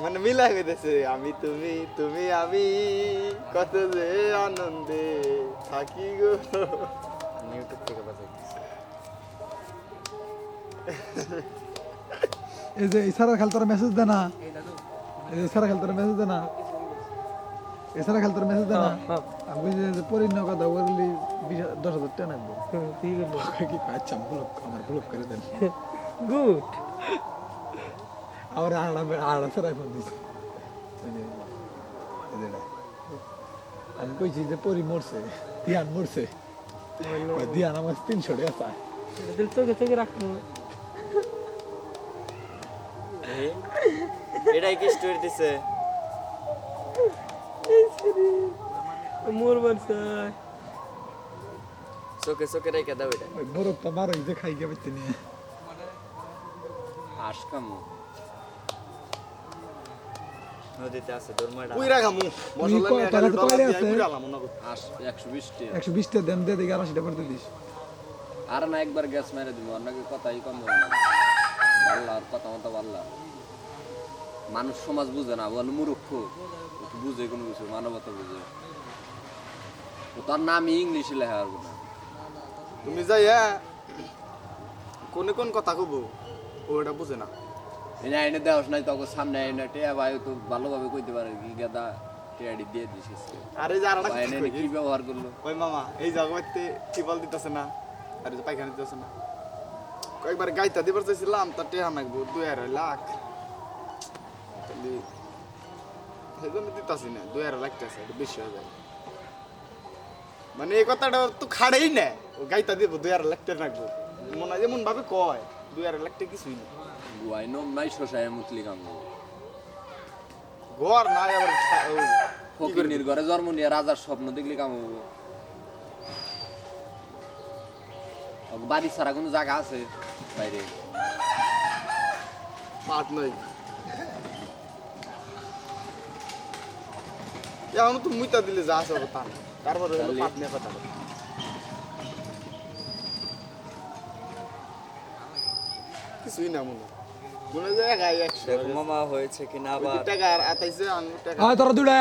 মানে মিলা হইতেছে আমি তুমি তুমি আমি কত যে আনন্দে থাকি গো। ইউটিউব থেকে বাজাইতেছি এই যে ইসারা খাল তোর মেসেজ দে না। এই যে ইসারা খাল তোর মেসেজ দে না। ইসারা খাল তোর মেসেজ দে না। আমি বলছি যে পরিণ কথা বললি দশ হাজার টাকা নেব। আচ্ছা ব্লক আমার ব্লক করে দেন। গুড। আবার আড়া আড়া ছাড়াই ফোন দিছি। আমি কইছি যে পরি মরছে দিয়ান মরছে দিয়ান আমার তিনশো টাকা চায় চোখে চোখে রাখব এটাই কি স্টোরি দিছে মোর বারসা চোখে চোখে রেখে দাও এটা বরফটা যে খাই গে পাইতে নিয়ে আশকাম নদীতে আছে দরমাটা পুইরা খামু মশলা নিয়ে টাকা তো পাইলে আছে? পুইরা লামু না আশ একশো বিশ টাকা একশো বিশ টাকা দেন দিয়ে দেখি আর আশিটা পড়তে দিস। আর না একবার গ্যাস মেরে দিব আর কথাই কম হবে না। ভাল্লা আর কথা মতো ভাল্লা মানুষ সমাজ বুঝে না বলে মূর্খ। বুঝে কোনো কিছু মানবতা বুঝে। ও তার নামই ইংলিশে লেখা আর না তুমি যাই হ্যাঁ কোনে কোন কথা কব ও এটা বুঝে না। এনে আইনে দেওয়াস নাই তখন সামনে আইনে টেয়া ভাই তো ভালোভাবে কইতে পারে কি গেদা টেয়াডি দিয়ে দিছিস আরে যে আরেকটা এনে কি ব্যবহার করল ওই মামা এই জায়গাতে টিবল দিতেছে না আর যে পায়খানা দিতেছে না কয়েকবার গাইতা দিবার চাইছিলাম তার টেহা নাকবো দুই আড়াই লাখ সেই জন্য দিতাছি না দুই আড়াই লাখ টাকা এটা বেশি হয়ে যায় মানে এই কথাটা তো খাড়েই না ও গাইতা দিব দুই আড়াই লাখ টাকা নাকবো মনে হয় যেমন ভাবে কয় দুই আড়াই লাখ টাকা কিছুই না গুয়াই নম নাই শোষায় মুতলি কাম ঘর নাই আবার ফকিরনির ঘরে জন্ম নিয়ে রাজার স্বপ্ন দেখলে কাম বাড়ি ছাড়া কোনো জায়গা আছে বাইরে? পাট নাই। এখন তো মুইতা দিলে যা আছে। তারপরে পাট নিয়ে কথা কিছুই না মনে হয়। মনে হয় গায়ে একশো মামা হয়েছে কিনা আবার টাকা আর আতাইছে আমি টাকা আয় তোরা দুটা